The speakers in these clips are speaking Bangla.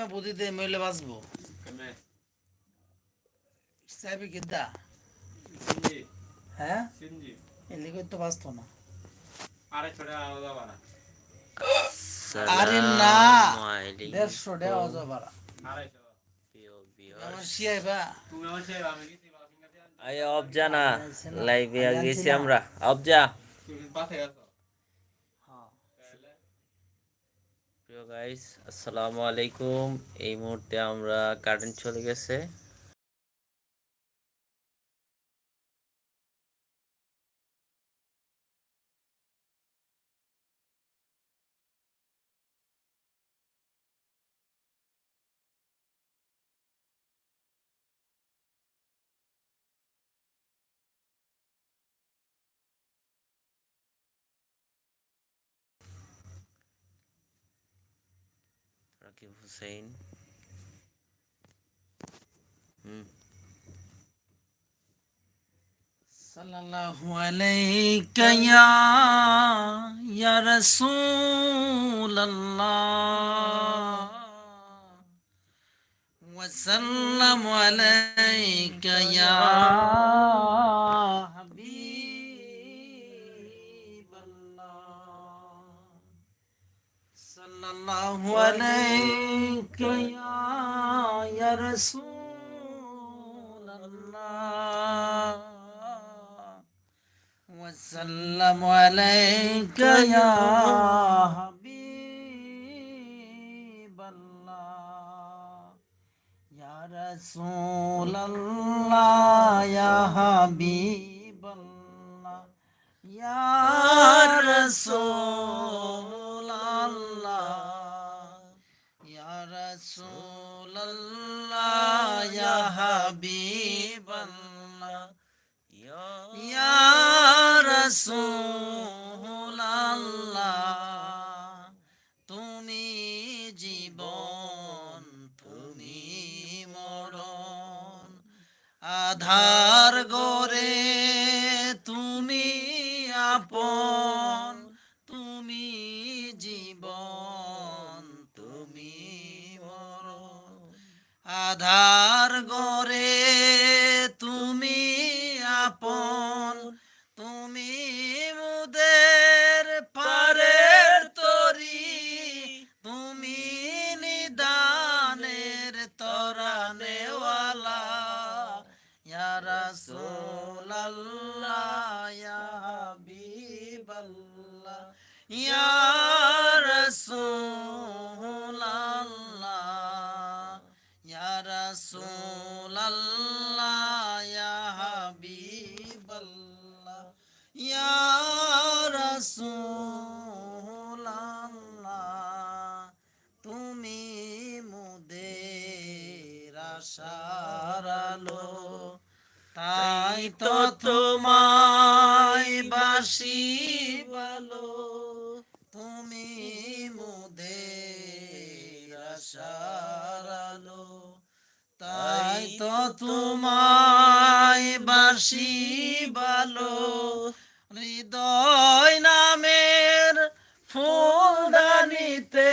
কেমনে বুদ্ধি দিয়ে মইলে বাঁচবো চাইবি কিদ্দা হ্যাঁ? সিনজি। তো বাঁচতো না। আরে ছোড়ে আলাদা বানা আরে না দেড়শো দেওয়া যাবে আরে প্রিয় viewers। আমার শিয়াইবা তুমি আমার সেই আমি কি বাবা ফিঙ্গার দিয়ে আই অবজা না। লাইভে গেছি আমরা। অবজা তুমি পাশে গেছো হ্যাঁ তাহলে প্রিয় গাইস আসসালামু আলাইকুম। এই মুহূর্তে আমরা কারেন্ট চলে গেছে। রাকিব হুসেন হুম সাল্লাল্লাহু আলাইকা ইয়া ইয়া রাসূলুল্লাহ الله عليك يا يا رسول الله وسلم عليك يا حبيب الله يا رسول الله يا حبيب الله يا رسول رسول الله يا حبيب الله يا رسول الله তুমি জীবন তুমি মরণ আধার গরে আধার গরে তুমি আপন, তুমি মুদের পারের তরি, তুমি নিদানের তরানেওয়ালা। ইয়া রাসূলাল্লাহ, ইয়া হাবিবাল্লাহ, ইয়া আলো। তাই তো তোমায় বাসি ভালো তুমি মুদের আশার আলো। তাই তো তোমায় বাসি ভালো হৃদয় নামের ফুলদানিতে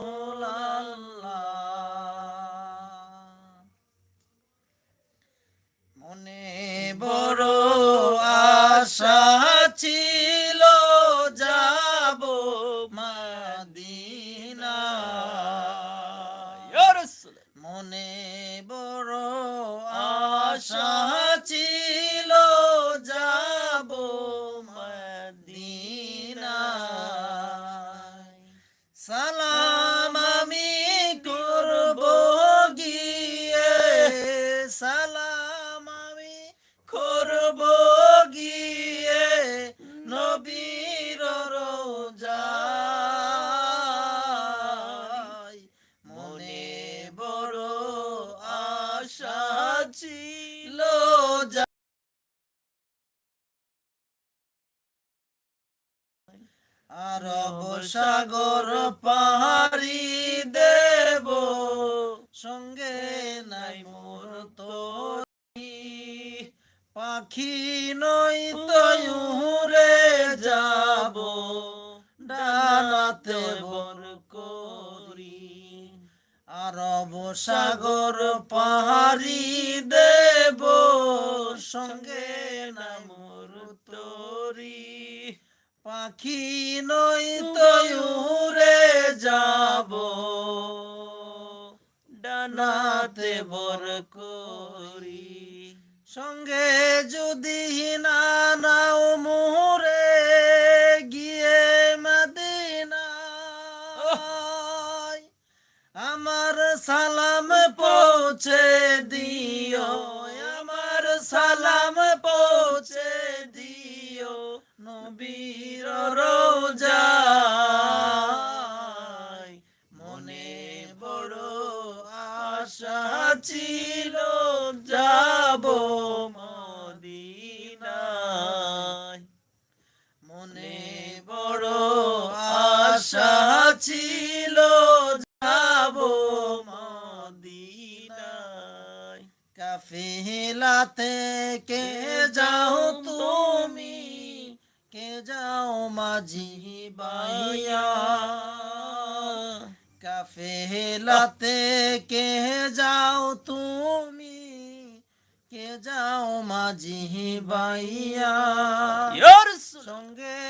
আশা ছিল যাব মদিনা সালাম আমি করব গিয়ে, সালাম আমি করব গিয়ে, নবীর রোজা। মনে বড় আশা ছিল আরব সাগর পাহাড়ি দেব সঙ্গে না মোর তোরি পাখি নই তয়ুরে যাব ডানাতে বর করি। সঙ্গে যদি না নাও মোরে পৌঁছে দিও, আমার সালাম পৌঁছে দিও, নবীর রোজায় মনে বড় আশা ছিল, যাব মনে বড় আশা ছিল, যাব কাফিলাতে কে যাও তুমি? কে যাও মাঝি বাইয়া কাফেলাতে কে যাও তুমি? কে যাও মাঝি বাইয়া সঙ্গে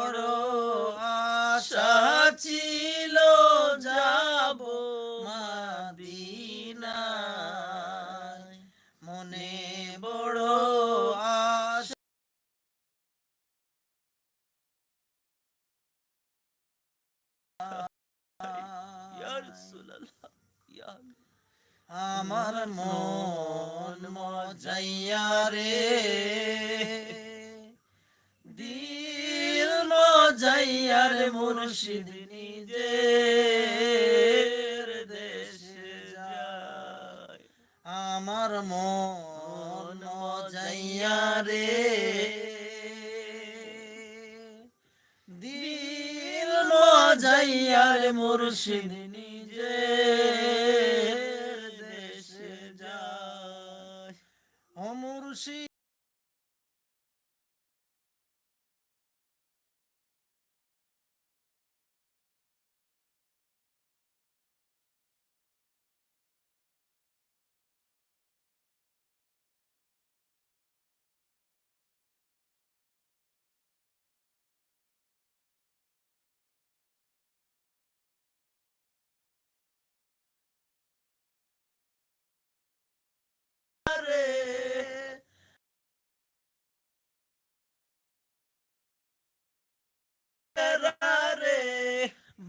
বড় আশা ছিল যাব মদিনায়। মনে বড় আশা আমার মন মজাইয়া রে। দিল মজাইয়া রে মুর্শিদ নিজের দেশে যায়। আমার মন মজাইয়া রে। দিল মজাইয়া রে মুর্শিদ নিজের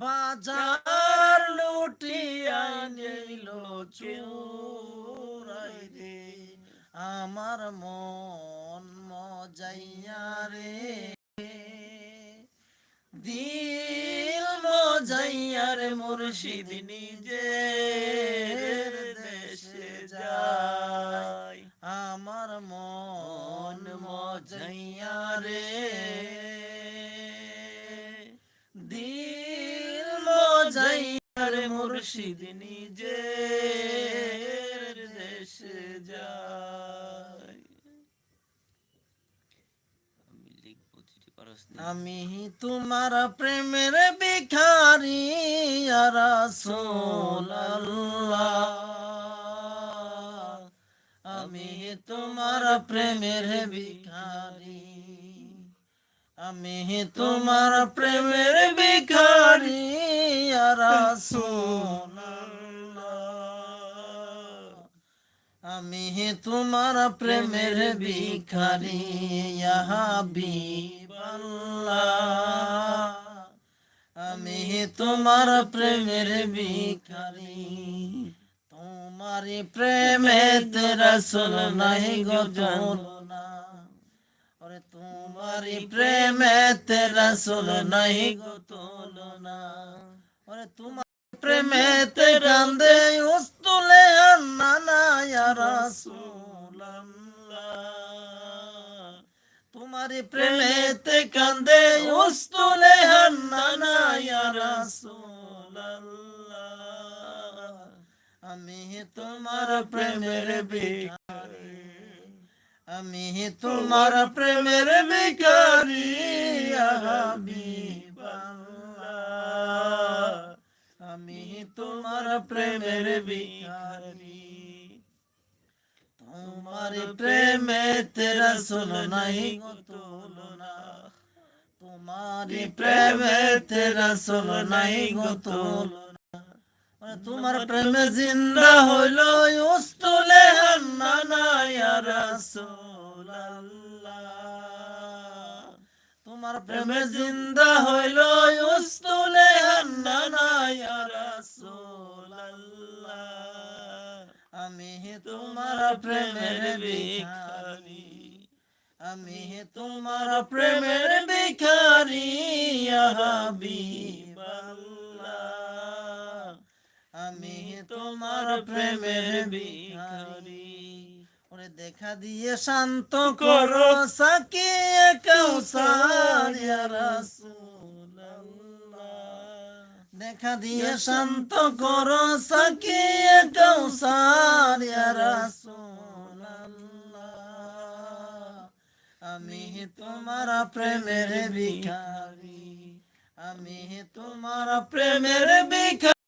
বাজার লুটিয়া নিল চোরাই আমার মন মজাইয়া রে দিল মজাইয়া রে মুর্শিদ নিজের মুর্শিদ নিজের দেশে আমি তোমার প্রেমের ভিখারি আমি তোমার প্রেমের ভিখারি। আমি তোমার প্রেমের ভিখারি আমি তোমার প্রেমের ভিখারি আমি তোমার প্রেমের ভিখারি। তোমার প্রেমে রসুল নাই গো তুলনা আর তোমারি প্রেমেতে রাসুল নাই গো তুলনা। ওরে তোমার প্রেমেতে রান্দে উস্তুলে আন্না ইয়া রাসুল তোমারি প্রেমেতে কান্দে উস্তুলে আন্না ইয়া রাসুল আমি তোমার প্রেমের বি আমি তোমার প্রেমের হাবিবাল্লাহ আমি তোমার প্রেমের ভিখারি। তোমার প্রেমে তেরা সুন নাই তুলনা। তোমার প্রেমে তেরা সুন নাই তুলনা। তোমার প্রেমে জিন্দা হইল উস্তুলে হান্নানা ইয়া রাসূলুল্লাহ। তোমার প্রেমে জিন্দা হইল উস্তুলে হান্নানা ইয়া রাসূলুল্লাহ। আমি তোমার প্রেমের ভিখারি, আমি তোমার প্রেমের ভিখারি, ইয়া হাবিবাল্লাহ আমি তোমার প্রেমের ভিখারি। ওরে দেখা দিয়ে শান্ত করো ইয়া রাসূলুল্লাহ। দেখা দিয়ে শান্ত করো ইয়া রাসূলুল্লাহ। আমি তোমার প্রেমের ভিখারি। আমি তোমার প্রেমের হাবিবাল্লাহ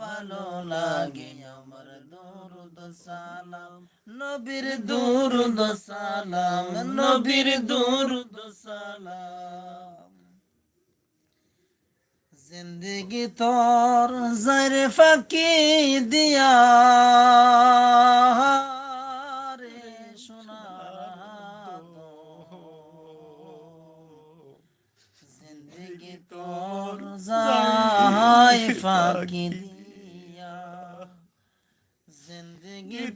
ভালো লাগে। আমার দরুদ সালাম, নবীর দরুদ সালাম, নবীর দরুদ সালাম। জিন্দগি তোর জারে ফাঁকি দিয়া রে সোনা জিন্দগি তোর যাই ফাঁকি দিয়া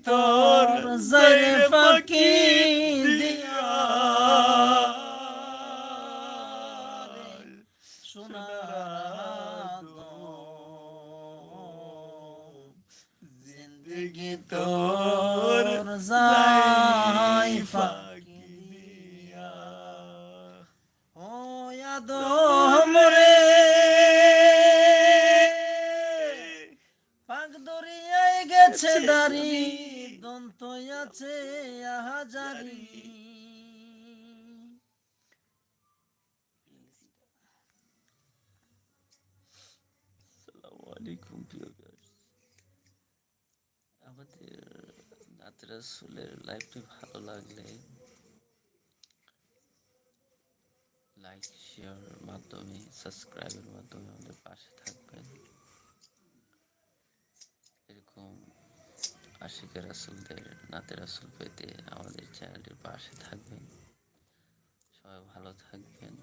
তোর জরে ফাঁকি দিয়া। শোনা জিন্দগি তোর যাই ফাঁকি দিয়া। ও আদো মরে রাসূলের লাইভটি ভালো লাগলে লাইক শেয়ার মাধ্যমে সাবস্ক্রাইবের মাধ্যমে আমাদের পাশে থাকবেন। এরকম আশিকের রাসুলদের নাতে রাসুল পেতে আমাদের চ্যানেলটির পাশে থাকবেন। সবাই ভালো থাকবেন।